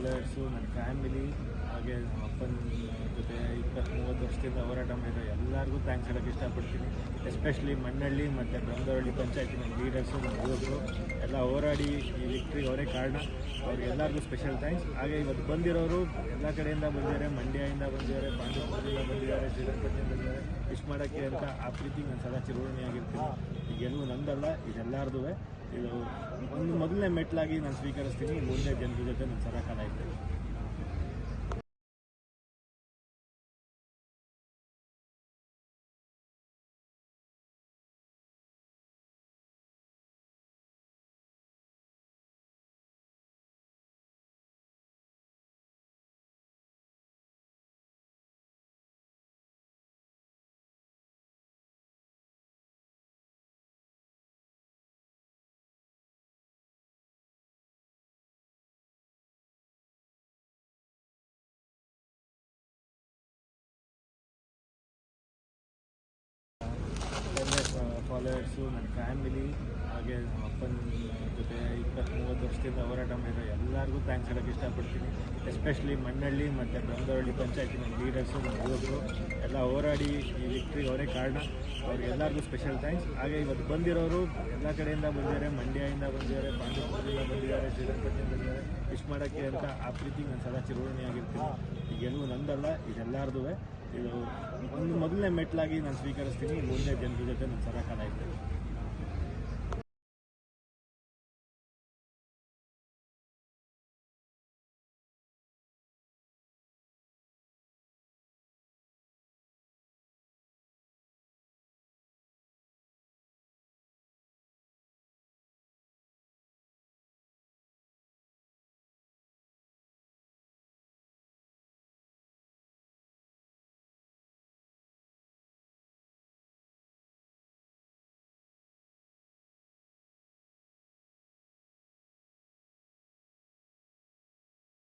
Followers ನನ್ನ family ಹಾಗೆ ನಮ್ಮ ಅಪ್ಪನ ಜೊತೆ ಇಪ್ಪತ್ತು ಮೂವತ್ತು ವರ್ಷದಿಂದ ಹೋರಾಟ ಮಾಡಿರೋ ಎಲ್ಲರಿಗೂ ಥ್ಯಾಂಕ್ಸ್ ಹೇಳೋಕ್ಕೆ ಇಷ್ಟಪಡ್ತೀನಿ. ಎಸ್ಪೆಷಲಿ ಮಣ್ಣಳ್ಳಿ ಮತ್ತು ಬ್ರಹ್ಮದವಳ್ಳಿ ಪಂಚಾಯತಿನ ಲೀಡರ್ಸು ನಮ್ಮ ಯುವಕರು, ಎಲ್ಲ ಹೋರಾಡಿ ಈ ವಿಕ್ಟ್ರಿಗೆ ಅವರೇ ಕಾರಣ. ಅವ್ರಿಗೆಲ್ಲರಿಗೂ ಸ್ಪೆಷಲ್ ಥ್ಯಾಂಕ್ಸ್ ಹಾಗೆ ಇವತ್ತು ಬಂದಿರೋರು ಎಲ್ಲ ಕಡೆಯಿಂದ ಬಂದಿದ್ದಾರೆ. ಮಂಡ್ಯದಿಂದ ಬಂದಿದ್ದಾರೆ ಪಾಂಡವಪುರದಿಂದ ಬಂದಿದ್ದಾರೆ ಶ್ರೀರಂಗಪಟ್ಟಣದಿಂದ ಬಂದಿದ್ದಾರೆ. ವಿಶ್ ಮಾಡೋಕ್ಕೆ ಅಂತ ಆ ಪ್ರೀತಿ ನಾನು ಸದಾ ಚಿರೋಣಿಯಾಗಿರ್ತೀನಿ ಈ ನಂದಲ್ಲ ಇದೆಲ್ಲರದು ಇದು ಒಂದು ಮೊದಲನೇ ಮೆಟ್ಲಾಗಿ ನಾನು ಸ್ವೀಕರಿಸ್ತೀನಿ. ಮುಂದೆ ಜನರ ಜೊತೆ ನಾನು ಸರಕಾರ ಇರ್ತೇನೆ ಫಾಲೋವರ್ಸು ನನ್ನ ಫ್ಯಾಮಿಲಿ ಹಾಗೆ ನಮ್ಮ ಅಪ್ಪನ ಜೊತೆ ಇಪ್ಪತ್ತು ಮೂವತ್ತು ವರ್ಷದಿಂದ ಹೋರಾಟ ಮಾಡಿರೋ ಎಲ್ಲರಿಗೂ ಥ್ಯಾಂಕ್ಸ್ ಹೇಳೋಕ್ಕೆ ಇಷ್ಟಪಡ್ತೀನಿ. ಎಸ್ಪೆಷಲಿ ಮಣ್ಣಳ್ಳಿ ಮತ್ತು ಬ್ರಹ್ಮದವಳ್ಳಿ ಪಂಚಾಯತಿನ ಲೀಡರ್ಸು ನಮ್ಮ ಯುವಕರು. ಎಲ್ಲ ಹೋರಾಡಿ ಈ ವಿಕ್ಟ್ರಿಗೆ ಅವರೇ ಕಾರಣ. ಅವ್ರಿಗೆಲ್ಲರಿಗೂ ಸ್ಪೆಷಲ್ ಥ್ಯಾಂಕ್ಸ್ ಹಾಗೆ ಇವತ್ತು ಬಂದಿರೋರು ಎಲ್ಲ ಕಡೆಯಿಂದ ಬಂದಿದ್ದಾರೆ. ಮಂಡ್ಯದಿಂದ ಬಂದಿದ್ದಾರೆ ಪಾಂಡುಪುರದಿಂದ ಬಂದಿದ್ದಾರೆ, ಶ್ರೀರಂಗಪಟ್ಟಣದಿಂದ ಬಂದಿದ್ದಾರೆ. ವಿಶ್ ಮಾಡೋಕ್ಕೆ ಅಂತ ಆ ಪ್ರೀತಿ ನಾನು ಸದಾ ಚಿರೋಣಿಯಾಗಿರ್ತೀನಿ ಈ ಗೆಲುವು ನಂದಲ್ಲ ಇದೆಲ್ಲರದು ಇದು ಒಂದು ಮೊದಲನೇ ಮೆಟ್ಲಾಗಿ ನಾನು ಸ್ವೀಕರಿಸ್ತೀನಿ ಮುಂದೆ ಜನರ ಜೊತೆ ನಾನು ಸರಕಾರ ಇರ್ತೇನೆ